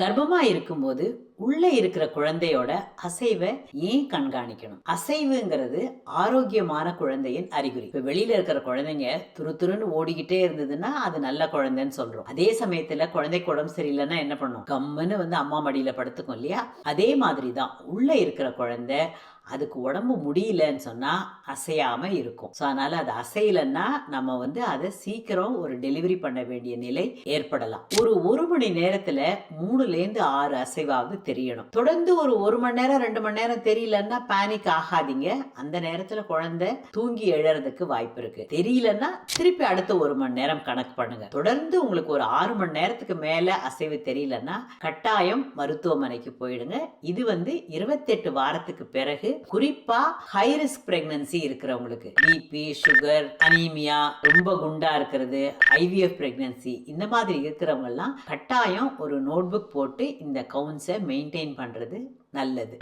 கர்ப்பமாக இருக்கும்போது உள்ள இருக்கிற குழந்தையோட அசைவை ஏன் கண்காணிக்கணும்? அசைவுங்கிறது ஆரோக்கியமான குழந்தையின் அறிகுறி. இப்ப வெளியில இருக்கிற குழந்தைங்க துரு துருன்னு ஓடிக்கிட்டே இருந்ததுன்னா அது நல்ல குழந்தைன்னு சொல்றோம். அதே சமயத்துல குழந்தைக்கு உடம்பு சரியில்லைன்னா என்ன பண்ணும்? கம்முன்னு வந்து அம்மா மடியில படுத்துக்கும் இல்லையா? அதே மாதிரி தான் உள்ள இருக்கிற குழந்தை அதுக்கு உடம்பு முடியலன்னு சொன்னா அசையாம இருக்கும். ஸோ அதனால அது அசையலைன்னா நம்ம வந்து அதை சீக்கிரம் ஒரு டெலிவரி பண்ண வேண்டிய நிலை ஏற்படலாம். ஒரு ஒரு மணி நேரத்துல மூணுலேருந்து ஆறு அசைவாவது தெரியணும். தொடர்ந்து ஒரு ஒரு மணி நேரம் ரெண்டு மணி நேரம் தெரியலன்னா பேனிக் ஆகாதீங்க. அந்த நேரத்துல குழந்தை தூங்கி எழறதுக்கு வாய்ப்பு இருக்கு. தெரியலன்னா திருப்பி அடுத்த ஒரு மணி நேரம் கணக்கு பண்ணுங்க. தொடர்ந்து உங்களுக்கு ஒரு ஆறு மணி நேரத்துக்கு மேல அசைவு தெரியலன்னா கட்டாயம் மருத்துவமனைக்கு போயிடுங்க. இது வந்து இருபத்தெட்டு வாரத்துக்கு பிறகு குறிப்பா ஹை ரிஸ்க் பிரெக்னன்சி இருக்கிறவங்களுக்கு பிபி சுகர் அனீமியா ரொம்ப குண்டா இருக்கிறது ஐவிஎஃப் பிரெக்னன்சி இந்த மாதிரி இருக்கிறவங்க எல்லாம் கட்டாயம் ஒரு நோட்புக் போட்டு இந்த கவுன்ஸை மெயின்டைன் பண்ணுறது நல்லது.